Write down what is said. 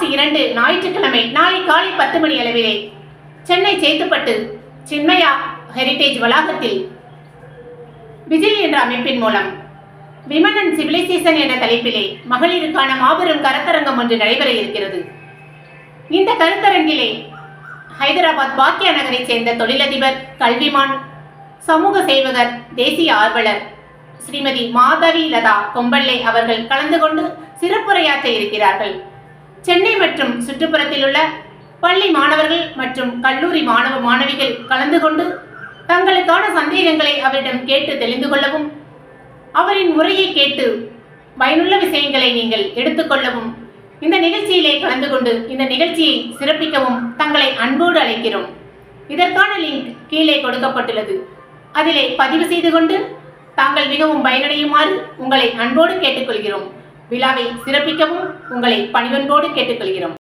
March இரண்டு ஞாயிற்றுக்கிழமை நாளை காலை பத்து மணி அளவிலே. சென்னை சேத்துப்பட்டு சின்மயா ஹெரிட்டேஜ் வளாகத்தில். விஜய் என்ற அமைப்பின் மூலம். விமனன் சிவிலைசேஷன் என்ற தலைப்பிலே மகளிருக்கான மாபெரும் கருத்தரங்கம் ஒன்று நடைபெற இருக்கிறது. இந்த கருத்தரங்கிலே ஹைதராபாத் பாக்கியா நகரைச் சேர்ந்த தொழிலதிபர் கல்விமான் சமூக சேவகர் தேசிய ஆர்வலர் ஸ்ரீமதி மாதவி லதா கொம்பள்ளை அவர்கள் கலந்து கொண்டு சிறப்புரையாற்ற இருக்கிறார்கள். சென்னை மற்றும் சுற்றுப்புறத்தில் உள்ள பள்ளி மாணவர்கள் மற்றும் கல்லூரி மாணவ மாணவிகள் கலந்து கொண்டு தங்களுக்கான சந்தேகங்களை அவரிடம் கேட்டு தெரிந்து கொள்ளவும் அவரின் முறையை கேட்டு பயனுள்ள விஷயங்களை நீங்கள் எடுத்துக்கொள்ளவும் இந்த நிகழ்ச்சியிலே கலந்து கொண்டு இந்த நிகழ்ச்சியை சிறப்பிக்கவும் தங்களை அன்போடு அழைக்கிறோம். இதற்கான லிங்க் கீழே கொடுக்கப்பட்டுள்ளது. அதிலே பதிவு செய்து கொண்டு தாங்கள் மிகவும் பயனடையுமாறு உங்களை அன்போடு கேட்டுக்கொள்கிறோம். விழாவை சிறப்பிக்கவும் உங்களை பணிவன்போடு கேட்டுக்கொள்கிறோம்.